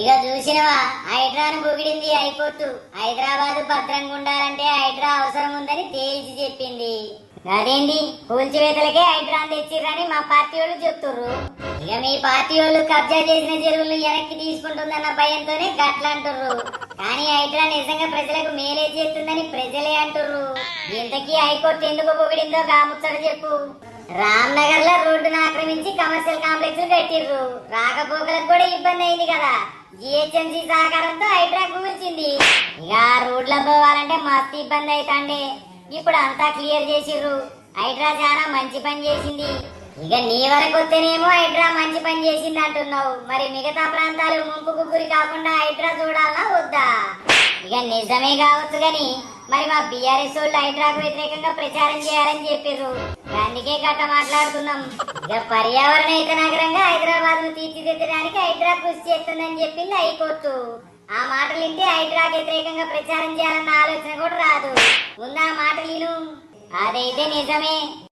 ఇక చూసినవా? హైడ్రాను పొగిడింది అయిపోతూ. హైదరాబాద్ భద్రంగా ఉండాలంటే హైడ్రా అవసరం ఉందని తేల్చి చెప్పింది. అదేంటి? కూల్చివేతలకే హైడ్రాన్ తెచ్చిర్రని మా పార్టీ వాళ్ళు చెప్తుర్రు. ఇక మీ పార్టీ వాళ్ళు కబ్జా చేసిన చెరువులు వెనక్కి తీసుకుంటుందన్న భయంతోనే గట్లంటుర్రు కానీ హైడ్రా నిజంగా ప్రజలకు మేలే చేస్తుందని ప్రజలే అంటుర్రు. ఇంతకీ హైకోర్టు ఎందుకు పొగిడిందో కాముచ్చట చెప్పు. రామ్ నగర్లో రోడ్డును ఆక్రమించి కమర్షియల్ కాంప్లెక్స్ కట్టిర్రు. రాకపోకలకు కూడా ఇబ్బంది అయింది కదా. జిహెచ్ఎంసీ సహకారంతో హైడ్రాక్ కూర్చింది ఇక రోడ్ల రోడ్లో పోవాలంటే మస్తు ఇబ్బంది అవుతాండే ఇప్పుడు అంతా క్లియర్ చేసిర్రు. హైడ్రా చాలా మంచి పని చేసింది. ఇక నీ వరకు వస్తేనేమో హైడ్రా మంచి పని చేసింది అంటున్నావు. మరి మిగతా ప్రాంతాలు ముంపుకు గురి కాకుండా హైడ్రా చూడాలా వద్దా? ఇక నిజమే కావచ్చు గాని మరి మా బీఆర్ఎస్ వాళ్ళు హైడ్రాకు వ్యతిరేకంగా ప్రచారం చేయాలని చెప్పారు అందుకే గట్ట మాట్లాడుతున్నాం. ఇక పర్యావరణ హిత నగరంగా హైదరాబాద్ను తీర్చిదిద్దడానికి హైడ్రా కృషి చేస్తుందని చెప్పింది హైకోర్టు. ఆ మాటలు వింటే హైదరాబాద్ వ్యతిరేకంగా ప్రచారం చేయాలన్న ఆలోచన కూడా రాదు. ముందు ఆ మాటలు విను. అదైతే నిజమే.